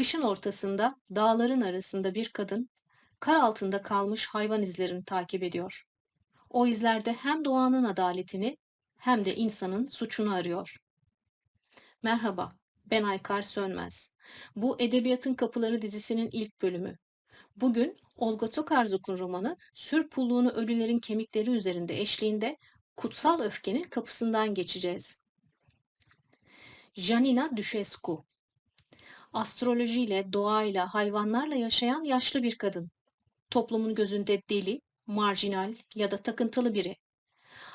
Kışın ortasında dağların arasında bir kadın kar altında kalmış hayvan izlerini takip ediyor. O izlerde hem doğanın adaletini hem de insanın suçunu arıyor. Merhaba, ben Aykar Sönmez. Bu Edebiyatın Kapıları dizisinin ilk bölümü. Bugün Olga Tokarzuk'un romanı Sür Pulluğunu Ölülerin Kemikleri üzerinde eşliğinde Kutsal Öfkenin kapısından geçeceğiz. Janina Dușescu Astrolojiyle, doğayla, hayvanlarla yaşayan yaşlı bir kadın. Toplumun gözünde deli, marjinal ya da takıntılı biri.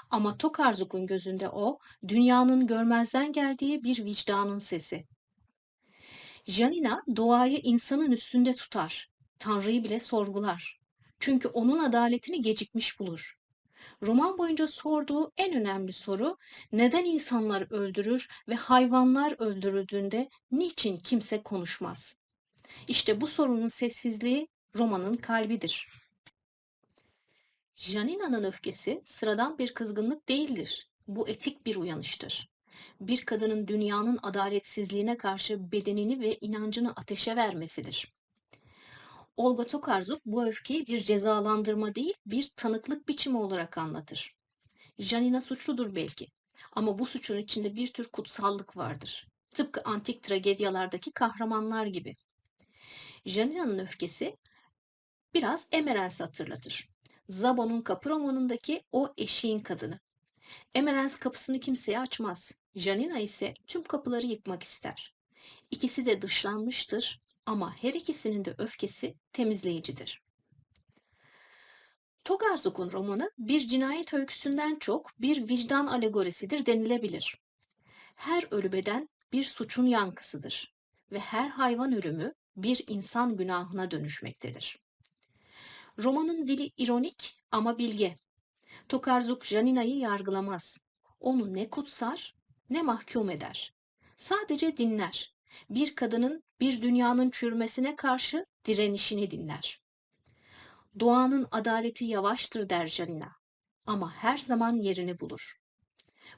Ama Tokarzuk'un gözünde o, dünyanın görmezden geldiği bir vicdanın sesi. Janina doğayı insanın üstünde tutar. Tanrı'yı bile sorgular. Çünkü onun adaletini gecikmiş bulur. Roman boyunca sorduğu en önemli soru neden insanlar öldürür ve hayvanlar öldürüldüğünde niçin kimse konuşmaz? İşte bu sorunun sessizliği romanın kalbidir. Janina'nın öfkesi sıradan bir kızgınlık değildir. Bu etik bir uyanıştır. Bir kadının dünyanın adaletsizliğine karşı bedenini ve inancını ateşe vermesidir. Olga Tokarzuk bu öfkeyi bir cezalandırma değil, bir tanıklık biçimi olarak anlatır. Janina suçludur belki ama bu suçun içinde bir tür kutsallık vardır. Tıpkı antik tragedyalardaki kahramanlar gibi. Janina'nın öfkesi biraz Emerens'i hatırlatır. Zabon'un kapı romanındaki o eşeğin kadını. Emerens kapısını kimseye açmaz. Janina ise tüm kapıları yıkmak ister. İkisi de dışlanmıştır ama her ikisinin de öfkesi temizleyicidir. Togarzuk'un romanı bir cinayet öyküsünden çok bir vicdan alegorisidir denilebilir. Her ölü beden bir suçun yankısıdır ve her hayvan ölümü bir insan günahına dönüşmektedir. Romanın dili ironik ama bilge. Tokarzuk Janina'yı yargılamaz. Onu ne kutsar ne mahkum eder. Sadece dinler. Bir kadının bir dünyanın çürümesine karşı direnişini dinler. Doğanın adaleti yavaştır der Janina ama her zaman yerini bulur.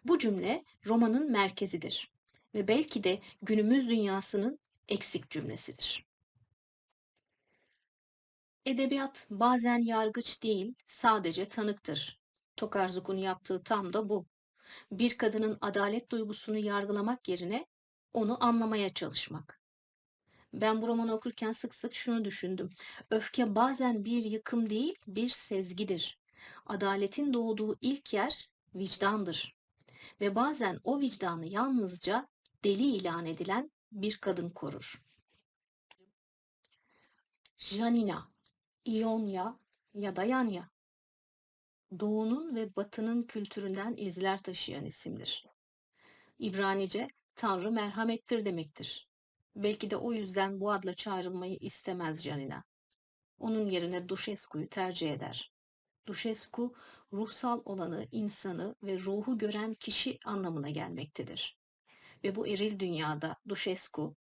Bu cümle romanın merkezidir ve belki de günümüz dünyasının eksik cümlesidir. Edebiyat bazen yargıç değil, sadece tanıktır. Tokarzuk'un yaptığı tam da bu. Bir kadının adalet duygusunu yargılamak yerine onu anlamaya çalışmak. Ben bu romanı okurken sık sık şunu düşündüm. Öfke bazen bir yıkım değil, bir sezgidir. Adaletin doğduğu ilk yer vicdandır. Ve bazen o vicdanı yalnızca deli ilan edilen bir kadın korur. Janina, İonya ya da Yanya. Doğunun ve batının kültüründen izler taşıyan isimdir. İbranice Tanrı merhamettir demektir. Belki de o yüzden bu adla çağrılmayı istemez Janina. Onun yerine Duşesku'yu tercih eder. Duşesku, ruhsal olanı, insanı ve ruhu gören kişi anlamına gelmektedir. Ve bu eril dünyada Duşesku,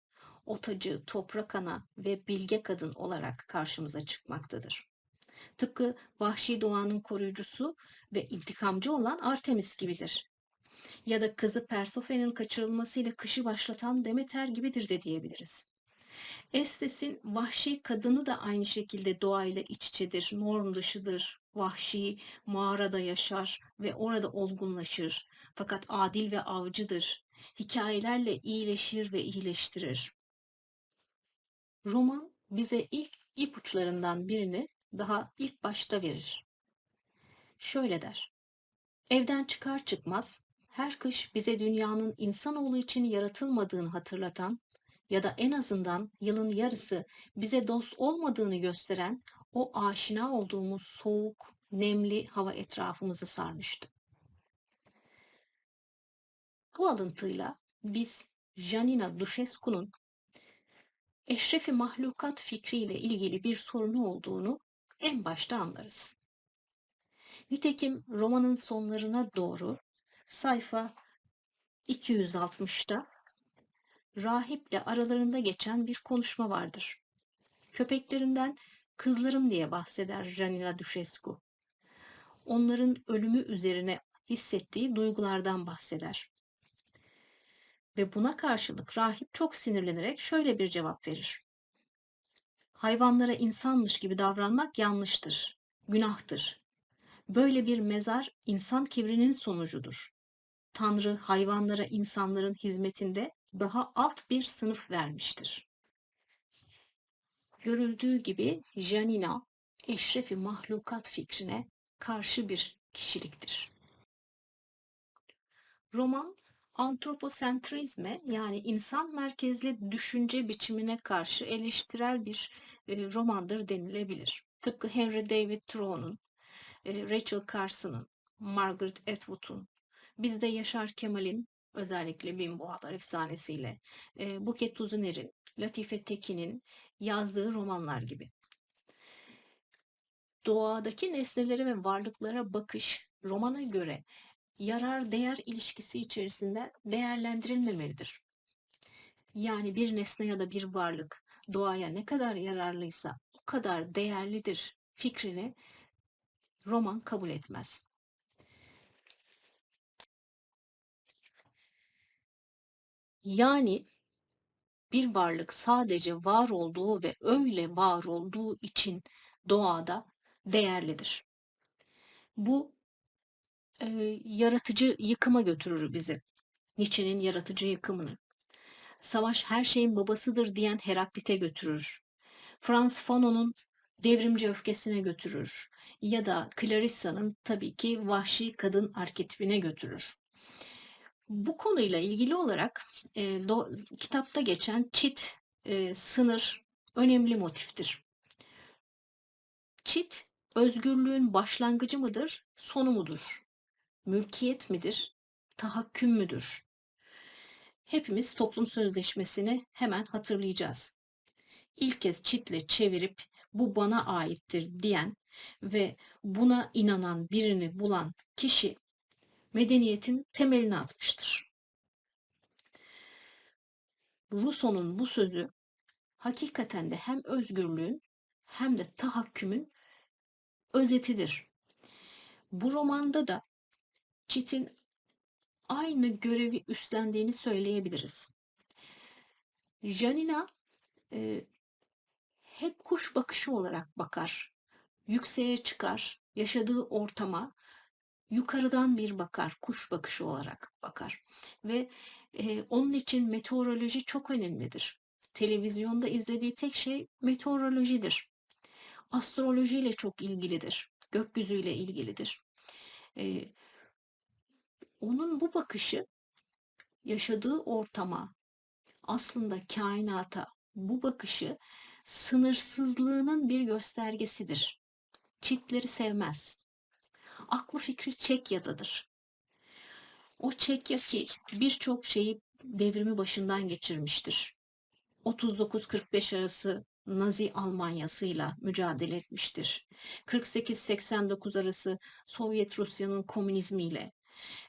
otacı, toprak ana ve bilge kadın olarak karşımıza çıkmaktadır. Tıpkı vahşi doğanın koruyucusu ve intikamcı olan Artemis gibidir ya da kızı Persophe'nin kaçırılmasıyla kışı başlatan Demeter gibidir de diyebiliriz. Estes'in vahşi kadını da aynı şekilde doğayla iç içedir, norm dışıdır, vahşi, mağarada yaşar ve orada olgunlaşır. Fakat adil ve avcıdır. Hikayelerle iyileşir ve iyileştirir. Roman bize ilk ipuçlarından birini daha ilk başta verir. Şöyle der. Evden çıkar çıkmaz her kış bize dünyanın insanoğlu için yaratılmadığını hatırlatan ya da en azından yılın yarısı bize dost olmadığını gösteren o aşina olduğumuz soğuk, nemli hava etrafımızı sarmıştı. Bu alıntıyla biz Janina Dușescu'nun eşrefi mahlukat fikriyle ilgili bir sorunu olduğunu en başta anlarız. Nitekim romanın sonlarına doğru sayfa 260'da rahiple aralarında geçen bir konuşma vardır. Köpeklerinden kızlarım diye bahseder Janina Dușescu. Onların ölümü üzerine hissettiği duygulardan bahseder. Ve buna karşılık rahip çok sinirlenerek şöyle bir cevap verir. Hayvanlara insanmış gibi davranmak yanlıştır, günahtır. Böyle bir mezar insan kibrinin sonucudur. Tanrı hayvanlara insanların hizmetinde daha alt bir sınıf vermiştir. Görüldüğü gibi Janina, eşrefi mahlukat fikrine karşı bir kişiliktir. Roman antroposentrizme yani insan merkezli düşünce biçimine karşı eleştirel bir e, romandır denilebilir. Tıpkı Henry David Thoreau'nun, e, Rachel Carson'ın, Margaret Atwood'un, bizde Yaşar Kemal'in özellikle Binboğalar efsanesiyle, e, Buket Uzuner'in, Latife Tekin'in yazdığı romanlar gibi. Doğadaki nesnelere ve varlıklara bakış romana göre yarar değer ilişkisi içerisinde değerlendirilmemelidir. Yani bir nesne ya da bir varlık doğaya ne kadar yararlıysa o kadar değerlidir fikrini roman kabul etmez. Yani bir varlık sadece var olduğu ve öyle var olduğu için doğada değerlidir. Bu e, yaratıcı yıkıma götürür bizi. Nietzsche'nin yaratıcı yıkımını. Savaş her şeyin babasıdır diyen Heraklit'e götürür. Franz Fanon'un devrimci öfkesine götürür. Ya da Clarissa'nın tabii ki vahşi kadın arketipine götürür. Bu konuyla ilgili olarak e, do, kitapta geçen çit, e, sınır önemli motiftir. Çit, özgürlüğün başlangıcı mıdır, sonu mudur? Mülkiyet midir, tahakküm müdür? Hepimiz toplum sözleşmesini hemen hatırlayacağız. İlk kez çitle çevirip bu bana aittir diyen ve buna inanan birini bulan kişi medeniyetin temelini atmıştır. Rousseau'nun bu sözü hakikaten de hem özgürlüğün hem de tahakkümün özetidir. Bu romanda da Çit'in aynı görevi üstlendiğini söyleyebiliriz. Janina e, hep kuş bakışı olarak bakar. Yükseğe çıkar, yaşadığı ortama yukarıdan bir bakar, kuş bakışı olarak bakar. Ve e, onun için meteoroloji çok önemlidir. Televizyonda izlediği tek şey meteorolojidir. Astrolojiyle çok ilgilidir. Gökyüzüyle ilgilidir. E, onun bu bakışı yaşadığı ortama, aslında kainata bu bakışı sınırsızlığının bir göstergesidir. Çitleri sevmez aklı fikri Çekya'dadır. O Çekya ki birçok şeyi devrimi başından geçirmiştir. 39-45 arası Nazi Almanyası'yla mücadele etmiştir. 48-89 arası Sovyet Rusya'nın komünizmiyle,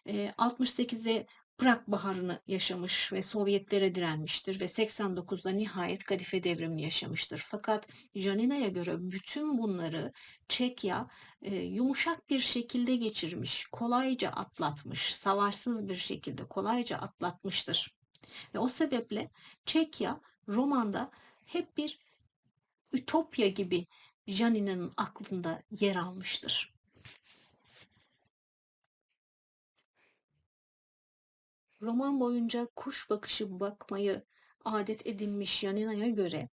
68'de Prag Baharı'nı yaşamış ve Sovyetlere direnmiştir ve 89'da nihayet Kadife devrimini yaşamıştır. Fakat Janina'ya göre bütün bunları Çekya e, yumuşak bir şekilde geçirmiş, kolayca atlatmış, savaşsız bir şekilde kolayca atlatmıştır. Ve o sebeple Çekya romanda hep bir ütopya gibi Janina'nın aklında yer almıştır. Roman boyunca kuş bakışı bakmayı adet edinmiş Yanina'ya göre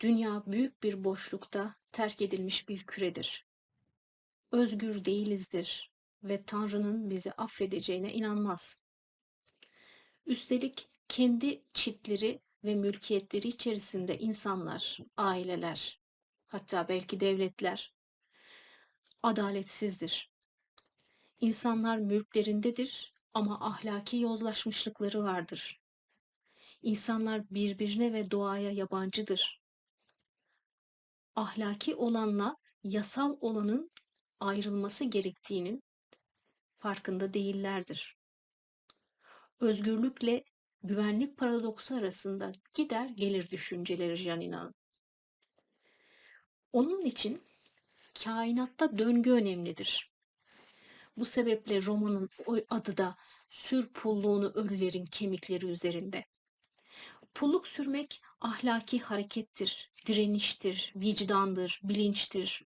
dünya büyük bir boşlukta terk edilmiş bir küredir. Özgür değilizdir ve Tanrı'nın bizi affedeceğine inanmaz. Üstelik kendi çitleri ve mülkiyetleri içerisinde insanlar, aileler, hatta belki devletler adaletsizdir. İnsanlar mülklerindedir ama ahlaki yozlaşmışlıkları vardır. İnsanlar birbirine ve doğaya yabancıdır. Ahlaki olanla yasal olanın ayrılması gerektiğinin farkında değillerdir. Özgürlükle güvenlik paradoksu arasında gider gelir düşünceleri Janina'nın. Onun için kainatta döngü önemlidir. Bu sebeple romanın adı da Sür pulluğunu ölülerin kemikleri üzerinde. Pulluk sürmek ahlaki harekettir, direniştir, vicdandır, bilinçtir.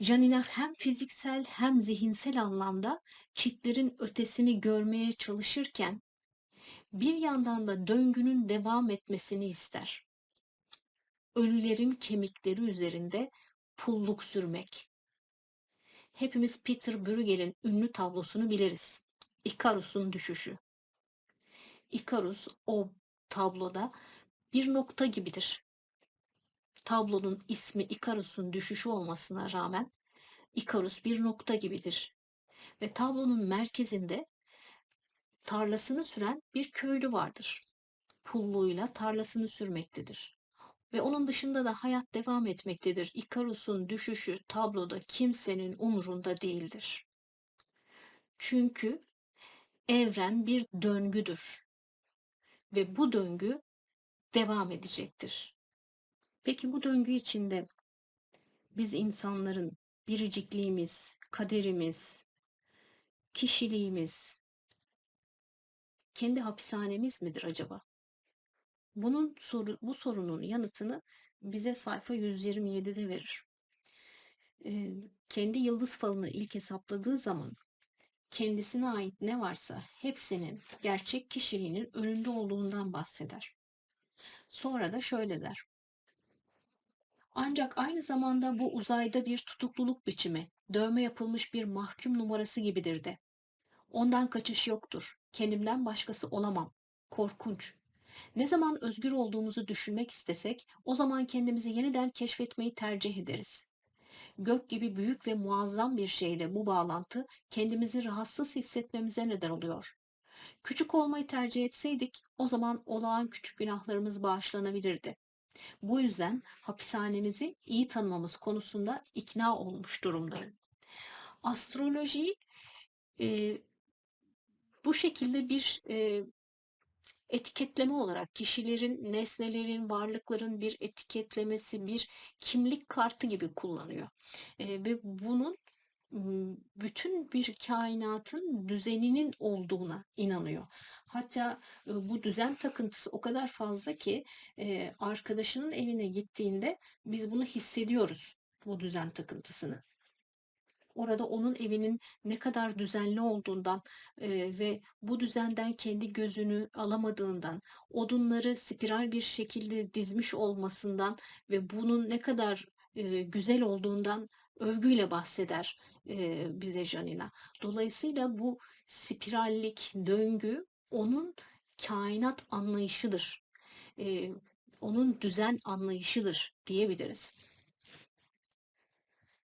Janina hem fiziksel hem zihinsel anlamda çitlerin ötesini görmeye çalışırken bir yandan da döngünün devam etmesini ister. Ölülerin kemikleri üzerinde pulluk sürmek. Hepimiz Peter Bruegel'in ünlü tablosunu biliriz. Ikarus'un düşüşü. Ikarus o tabloda bir nokta gibidir. Tablonun ismi Ikarus'un düşüşü olmasına rağmen Ikarus bir nokta gibidir. Ve tablonun merkezinde tarlasını süren bir köylü vardır. Pulluğuyla tarlasını sürmektedir. Ve onun dışında da hayat devam etmektedir. Ikarus'un düşüşü tabloda kimsenin umurunda değildir. Çünkü evren bir döngüdür. Ve bu döngü devam edecektir. Peki bu döngü içinde biz insanların biricikliğimiz, kaderimiz, kişiliğimiz, kendi hapishanemiz midir acaba? Bunun soru, bu sorunun yanıtını bize sayfa 127'de verir. Ee, kendi yıldız falını ilk hesapladığı zaman kendisine ait ne varsa hepsinin gerçek kişiliğinin önünde olduğundan bahseder. Sonra da şöyle der. Ancak aynı zamanda bu uzayda bir tutukluluk biçimi, dövme yapılmış bir mahkum numarası gibidir de. Ondan kaçış yoktur. Kendimden başkası olamam. Korkunç. Ne zaman özgür olduğumuzu düşünmek istesek, o zaman kendimizi yeniden keşfetmeyi tercih ederiz. Gök gibi büyük ve muazzam bir şeyle bu bağlantı kendimizi rahatsız hissetmemize neden oluyor. Küçük olmayı tercih etseydik, o zaman olağan küçük günahlarımız bağışlanabilirdi. Bu yüzden hapishanemizi iyi tanımamız konusunda ikna olmuş durumdayım. Astroloji e, bu şekilde bir e, etiketleme olarak kişilerin, nesnelerin, varlıkların bir etiketlemesi, bir kimlik kartı gibi kullanıyor. E, ve bunun bütün bir kainatın düzeninin olduğuna inanıyor. Hatta bu düzen takıntısı o kadar fazla ki arkadaşının evine gittiğinde biz bunu hissediyoruz bu düzen takıntısını. Orada onun evinin ne kadar düzenli olduğundan e, ve bu düzenden kendi gözünü alamadığından, odunları spiral bir şekilde dizmiş olmasından ve bunun ne kadar e, güzel olduğundan övgüyle bahseder e, bize Janina. Dolayısıyla bu spirallik döngü onun kainat anlayışıdır. E, onun düzen anlayışıdır diyebiliriz.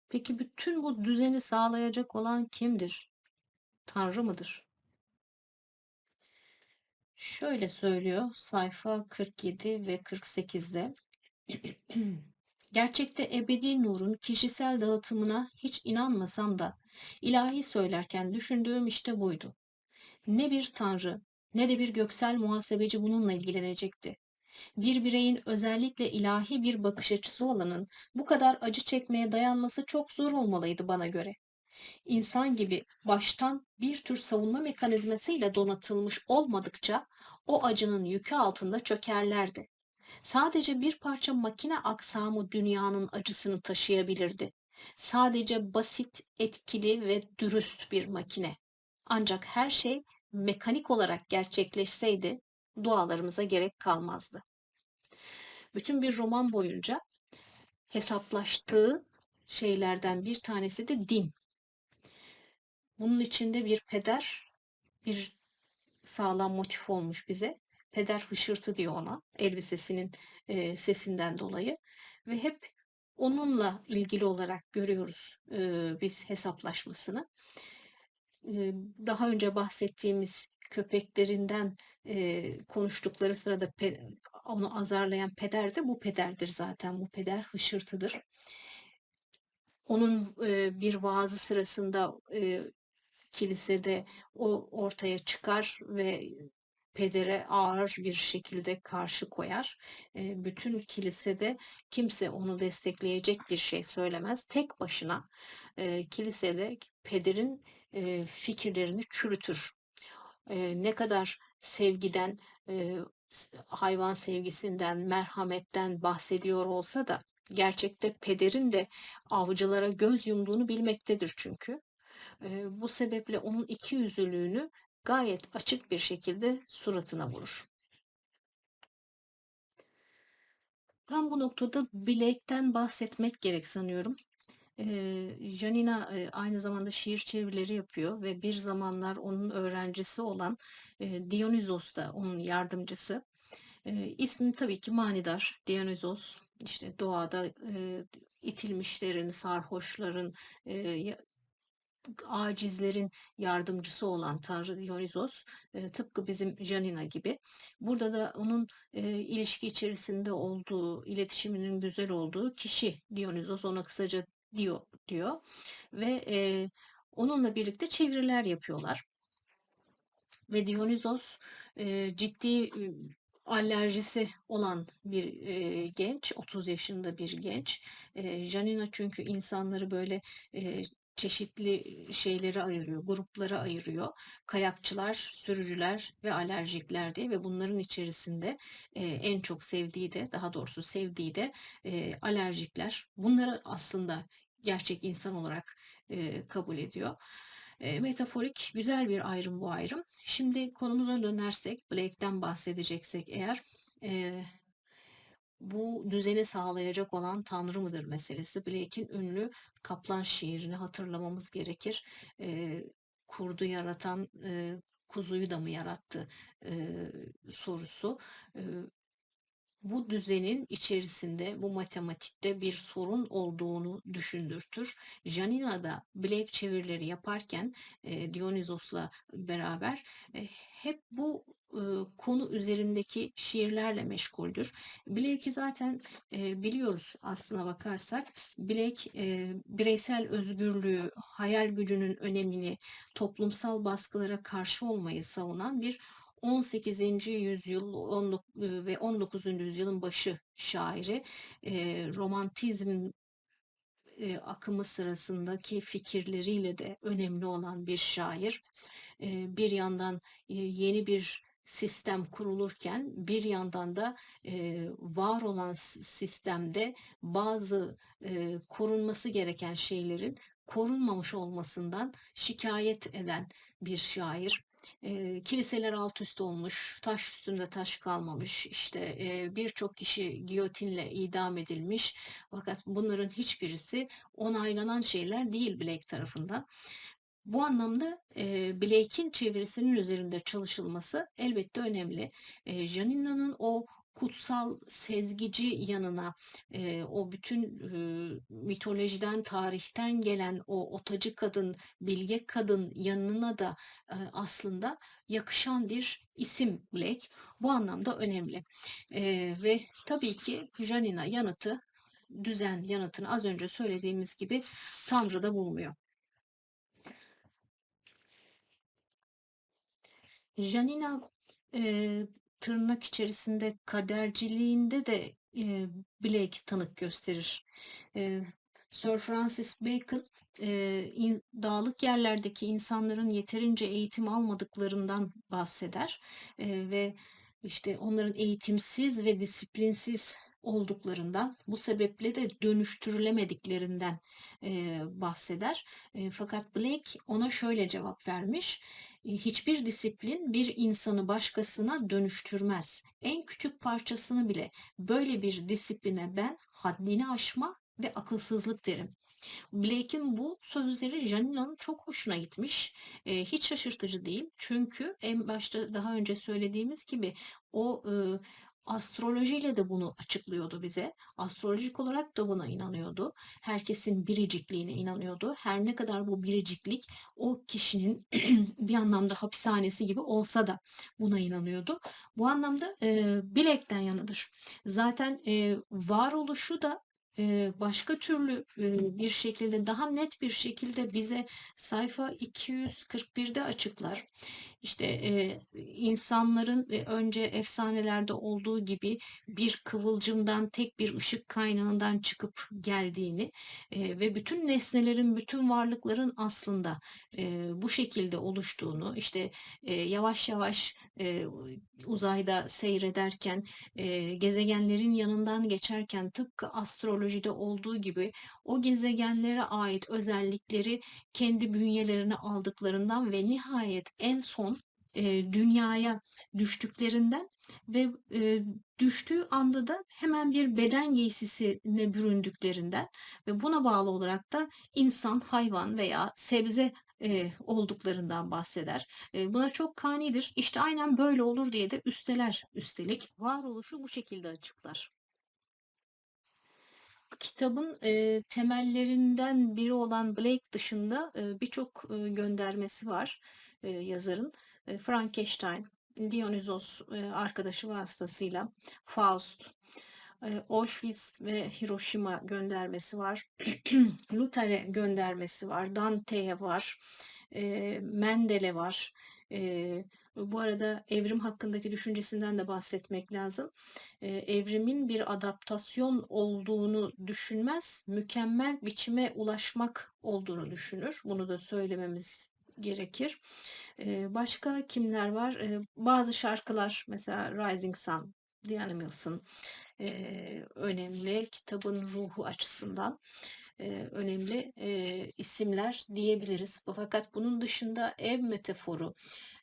Peki bütün bu düzeni sağlayacak olan kimdir? Tanrı mıdır? Şöyle söylüyor sayfa 47 ve 48'de. Gerçekte ebedi nurun kişisel dağıtımına hiç inanmasam da ilahi söylerken düşündüğüm işte buydu. Ne bir tanrı ne de bir göksel muhasebeci bununla ilgilenecekti. Bir bireyin özellikle ilahi bir bakış açısı olanın bu kadar acı çekmeye dayanması çok zor olmalıydı bana göre. İnsan gibi baştan bir tür savunma mekanizmasıyla donatılmış olmadıkça o acının yükü altında çökerlerdi. Sadece bir parça makine aksamı dünyanın acısını taşıyabilirdi. Sadece basit, etkili ve dürüst bir makine. Ancak her şey mekanik olarak gerçekleşseydi dualarımıza gerek kalmazdı. Bütün bir roman boyunca hesaplaştığı şeylerden bir tanesi de din. Bunun içinde bir peder, bir sağlam motif olmuş bize. Peder hışırtı diyor ona elbisesinin e, sesinden dolayı ve hep onunla ilgili olarak görüyoruz e, biz hesaplaşmasını. E, daha önce bahsettiğimiz köpeklerinden e, konuştukları sırada pe, onu azarlayan peder de bu pederdir zaten. Bu peder hışırtıdır. Onun e, bir vaazı sırasında e, kilisede o ortaya çıkar ve pedere ağır bir şekilde karşı koyar. E, bütün kilisede kimse onu destekleyecek bir şey söylemez. Tek başına e, kilisede pederin e, fikirlerini çürütür. E, ne kadar sevgiden, e, hayvan sevgisinden, merhametten bahsediyor olsa da gerçekte pederin de avcılara göz yumduğunu bilmektedir çünkü. Bu sebeple onun ikiyüzlülüğünü gayet açık bir şekilde suratına vurur. Tam bu noktada Blake'ten bahsetmek gerek sanıyorum. Janina aynı zamanda şiir çevirileri yapıyor ve bir zamanlar onun öğrencisi olan eee, Dionysos da onun yardımcısı. Eee, ismi tabii ki manidar. Dionysos işte doğada itilmişlerin, sarhoşların, acizlerin yardımcısı olan Tanrı Dionysos e, tıpkı bizim Janina gibi. Burada da onun e, ilişki içerisinde olduğu, iletişiminin güzel olduğu kişi Dionysos ona kısaca Dio diyor ve e, onunla birlikte çeviriler yapıyorlar. Ve Dionysos e, ciddi e, alerjisi olan bir e, genç, 30 yaşında bir genç. E, Janina çünkü insanları böyle e, çeşitli şeyleri ayırıyor, gruplara ayırıyor. Kayakçılar, sürücüler ve alerjikler diye ve bunların içerisinde e, en çok sevdiği de, daha doğrusu sevdiği de e, alerjikler. Bunları aslında gerçek insan olarak e, kabul ediyor. E, metaforik güzel bir ayrım bu ayrım. Şimdi konumuza dönersek, Blake'den bahsedeceksek eğer e, bu düzeni sağlayacak olan Tanrı mıdır meselesi. Blake'in ünlü Kaplan şiirini hatırlamamız gerekir. E, kurdu yaratan e, kuzuyu da mı yarattı e, sorusu. E, bu düzenin içerisinde, bu matematikte bir sorun olduğunu düşündürtür. Janina da Blake çevirileri yaparken e, Dionysos'la beraber e, hep bu e, konu üzerindeki şiirlerle meşguldür. Blake'i zaten biliyoruz aslına bakarsak. Blake bireysel özgürlüğü, hayal gücünün önemini, toplumsal baskılara karşı olmayı savunan bir 18. yüzyıl ve 19. yüzyılın başı şairi romantizm akımı sırasındaki fikirleriyle de önemli olan bir şair. Bir yandan yeni bir sistem kurulurken bir yandan da var olan sistemde bazı korunması gereken şeylerin korunmamış olmasından şikayet eden bir şair. E, kiliseler alt üst olmuş, taş üstünde taş kalmamış, işte e, birçok kişi giyotinle idam edilmiş. Fakat bunların hiçbirisi onaylanan şeyler değil Blake tarafından. Bu anlamda e, Blake'in çevirisinin üzerinde çalışılması elbette önemli. E, Janina'nın o kutsal sezgici yanına e, o bütün e, mitolojiden tarihten gelen o otacı kadın bilge kadın yanına da e, aslında yakışan bir isim Blake bu anlamda önemli e, ve tabii ki Janina yanıtı düzen yanıtını az önce söylediğimiz gibi Tanrı'da bulmuyor. Janina e, tırnak içerisinde kaderciliğinde de e, Blake tanık gösterir. E, Sir Francis Bacon e, in, dağlık yerlerdeki insanların yeterince eğitim almadıklarından bahseder e, ve işte onların eğitimsiz ve disiplinsiz olduklarından, bu sebeple de dönüştürülemediklerinden e, bahseder. E, fakat Blake ona şöyle cevap vermiş. Hiçbir disiplin bir insanı başkasına dönüştürmez. En küçük parçasını bile böyle bir disipline ben haddini aşma ve akılsızlık derim. Blake'in bu sözleri Janina'nın çok hoşuna gitmiş. E, hiç şaşırtıcı değil. Çünkü en başta daha önce söylediğimiz gibi o e, astrolojiyle de bunu açıklıyordu bize. Astrolojik olarak da buna inanıyordu. Herkesin biricikliğine inanıyordu. Her ne kadar bu biriciklik o kişinin bir anlamda hapishanesi gibi olsa da buna inanıyordu. Bu anlamda e, bilekten yanıdır. Zaten e, varoluşu da başka türlü, bir şekilde, daha net bir şekilde bize sayfa 241'de açıklar. İşte, insanların, önce efsanelerde olduğu gibi bir kıvılcımdan, tek bir ışık kaynağından çıkıp geldiğini, ve bütün nesnelerin, bütün varlıkların aslında, bu şekilde oluştuğunu, işte, yavaş yavaş, uzayda seyrederken, gezegenlerin yanından geçerken tıpkı astrolojide olduğu gibi o gezegenlere ait özellikleri kendi bünyelerine aldıklarından ve nihayet en son, eee, dünyaya düştüklerinden ve, eee, düştüğü anda da hemen bir beden giysisine büründüklerinden ve buna bağlı olarak da insan, hayvan veya sebze, eee, olduklarından bahseder. Eee, buna çok kânidir. İşte aynen böyle olur diye de üsteler üstelik. Varoluşu bu şekilde açıklar. Kitabın, eee, temellerinden biri olan Blake dışında, eee, birçok, ııı, göndermesi var, eee, yazarın. Eee, Frankenstein, Dionysos, eee, arkadaşı vasıtasıyla, Faust, eee, Auschwitz ve Hiroşima göndermesi var. Luther'e göndermesi var, Dante'ye var, eee, Mendel'e var. Eee, bu arada evrim hakkındaki düşüncesinden de bahsetmek lazım. Eee, evrimin bir adaptasyon olduğunu düşünmez, mükemmel biçime ulaşmak olduğunu düşünür. Bunu da söylememiz gerekir. Eee, başka kimler var? Eee, bazı şarkılar mesela Rising Sun, Diana Mills'ın, önemli kitabın ruhu açısından, önemli, isimler diyebiliriz. Fakat bunun dışında ev metaforu,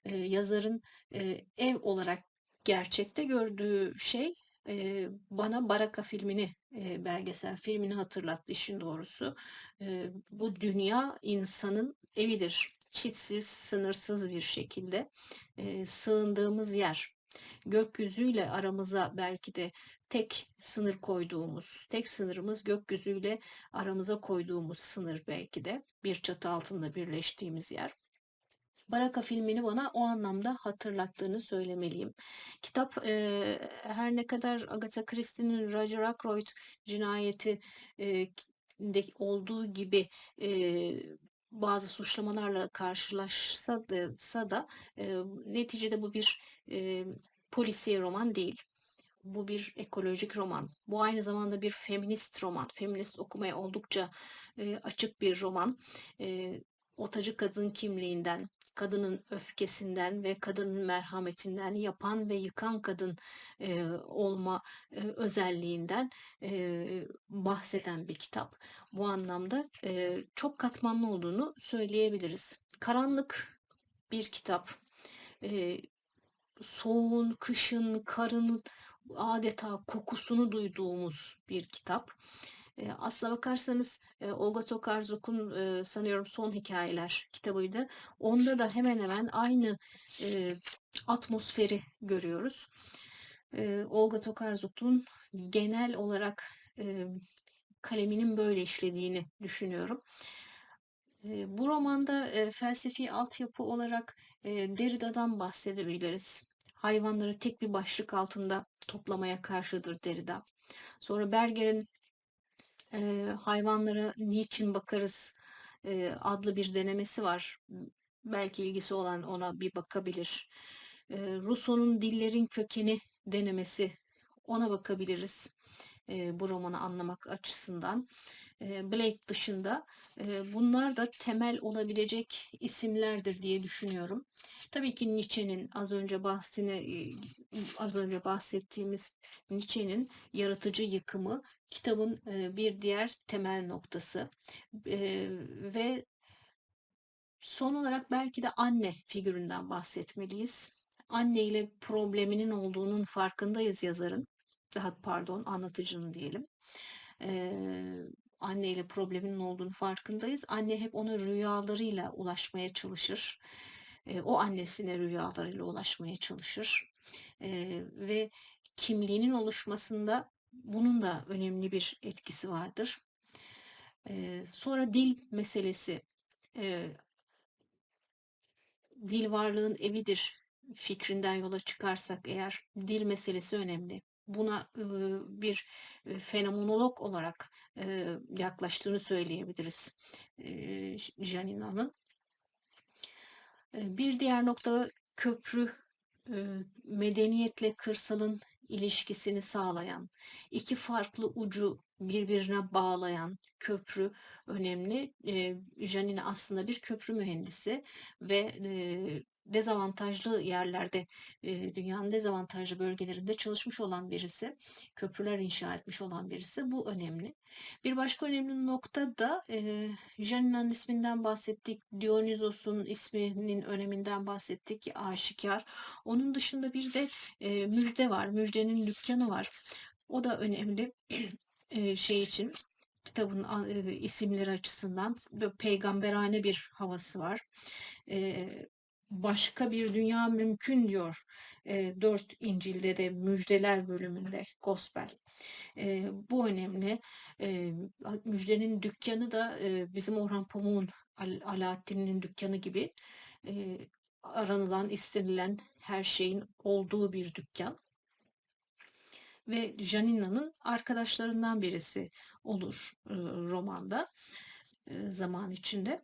eee, yazarın, eee, ev olarak gerçekte gördüğü şey, eee, bana Baraka filmini, eee, belgesel filmini hatırlattı işin doğrusu. Eee, bu dünya insanın evidir. Çitsiz, sınırsız bir şekilde, eee, sığındığımız yer. Gökyüzüyle aramıza belki de tek sınır koyduğumuz, tek sınırımız gökyüzüyle aramıza koyduğumuz sınır belki de. Bir çatı altında birleştiğimiz yer. Baraka filmini bana o anlamda hatırlattığını söylemeliyim. Kitap, eee, her ne kadar Agatha Christie'nin Roger Ackroyd cinayeti, de olduğu gibi, eee, bazı suçlamalarla karşılaşsa da da, eee, neticede bu bir, eee, polisiye roman değil. Bu bir ekolojik roman. Bu aynı zamanda bir feminist roman. Feminist okumaya oldukça, eee, açık bir roman. Eee, Otacı kadın kimliğinden, kadının öfkesinden ve kadının merhametinden, yapan ve yıkan kadın, eee, olma, eee, özelliğinden, eee, bahseden bir kitap. Bu anlamda, eee, çok katmanlı olduğunu söyleyebiliriz. Karanlık bir kitap. Eee, soğuğun, kışın, karın adeta kokusunu duyduğumuz bir kitap. Eee, aslına bakarsanız, Olga Tokarczuk'un, eee, sanıyorum Son Hikayeler kitabıydı. Onda da hemen hemen aynı, atmosferi görüyoruz. Olga Tokarczuk'un genel olarak, kaleminin böyle işlediğini düşünüyorum. Bu romanda, eee, felsefi altyapı olarak, Derrida'dan bahsedebiliriz. Hayvanları tek bir başlık altında toplamaya karşıdır Derrida. Sonra Berger'in, eee, Hayvanlara Niçin Bakarız, eee, adlı bir denemesi var. Belki ilgisi olan ona bir bakabilir. Eee, Rousseau'nun Dillerin Kökeni denemesi, ona bakabiliriz, eee, bu romanı anlamak açısından. Blake dışında, bunlar da temel olabilecek isimlerdir diye düşünüyorum. Tabii ki Nietzsche'nin az önce bahsine az önce bahsettiğimiz Nietzsche'nin yaratıcı yıkımı kitabın, bir diğer temel noktası. Ve son olarak belki de anne figüründen bahsetmeliyiz. Anne ile probleminin olduğunun farkındayız yazarın. Daha pardon, anlatıcının diyelim. Eee, anne ile probleminin olduğunu farkındayız. Anne hep ona rüyalarıyla ulaşmaya çalışır. Eee, o annesine rüyalarıyla ulaşmaya çalışır. Eee, ve kimliğinin oluşmasında bunun da önemli bir etkisi vardır. Eee, sonra dil meselesi. Eee dil varlığın evidir fikrinden yola çıkarsak eğer dil meselesi önemli. Buna bir fenomenolog olarak yaklaştığını söyleyebiliriz Janina'nın. Bir diğer nokta köprü medeniyetle kırsalın ilişkisini sağlayan, iki farklı ucu birbirine bağlayan köprü önemli. Janine aslında bir köprü mühendisi ve dezavantajlı yerlerde, dünyanın dezavantajlı bölgelerinde çalışmış olan birisi, köprüler inşa etmiş olan birisi. Bu önemli. Bir başka önemli nokta da Janina'nın isminden bahsettik, Dionysos'un isminin öneminden bahsettik, aşikar. Onun dışında bir de müjde var, müjdenin dükkanı var. O da önemli şey için kitabın isimleri açısından peygamberane bir havası var. Başka bir dünya mümkün diyor. E, dört İncil'de de müjdeler bölümünde Gospel. E, bu önemli. E, müjdenin dükkanı da e, bizim Orhan Pamuk'un Al Alaaddin'in dükkanı gibi e, aranılan, istenilen her şeyin olduğu bir dükkan ve Janina'nın arkadaşlarından birisi olur e, romanda e, zaman içinde.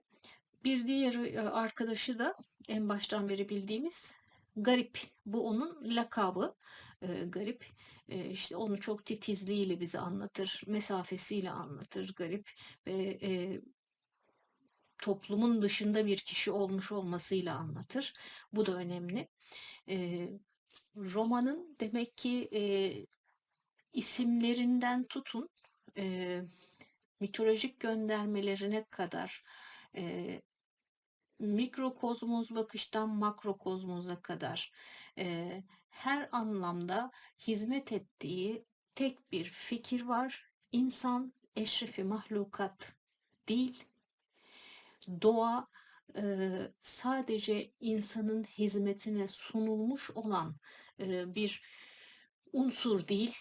Bir diğer e, arkadaşı da en baştan beri bildiğimiz Garip. Bu onun lakabı. E, garip. E, işte onu çok titizliğiyle bize anlatır, mesafesiyle anlatır Garip ve e, toplumun dışında bir kişi olmuş olmasıyla anlatır. Bu da önemli. E, romanın demek ki e, isimlerinden tutun e, mitolojik göndermelerine kadar e, mikrokozmos bakıştan makrokozmoza kadar e, her anlamda hizmet ettiği tek bir fikir var. İnsan eşrefi mahlukat değil. Doğa e, sadece insanın hizmetine sunulmuş olan e, bir unsur değil.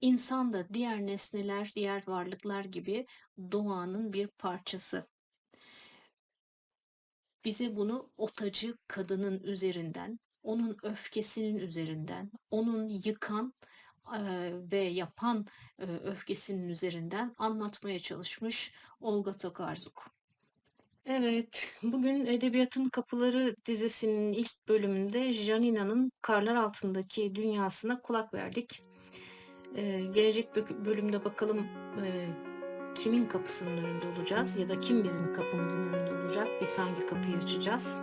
İnsan da diğer nesneler, diğer varlıklar gibi doğanın bir parçası bize bunu otacı kadının üzerinden, onun öfkesinin üzerinden, onun yıkan ve yapan öfkesinin üzerinden anlatmaya çalışmış Olga Tokarzuk. Evet, bugün Edebiyatın Kapıları dizisinin ilk bölümünde Janina'nın Karlar Altındaki Dünyasına kulak verdik. Ee, gelecek bölümde bakalım e, kimin kapısının önünde olacağız ya da kim bizim kapımızın önünde olacak? Biz hangi kapıyı açacağız?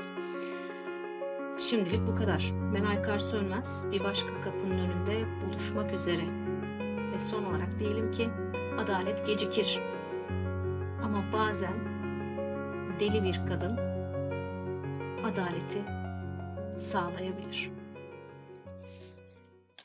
Şimdilik bu kadar. Ben Aykar Sönmez. Bir başka kapının önünde buluşmak üzere. Ve son olarak diyelim ki adalet gecikir. Ama bazen deli bir kadın adaleti sağlayabilir.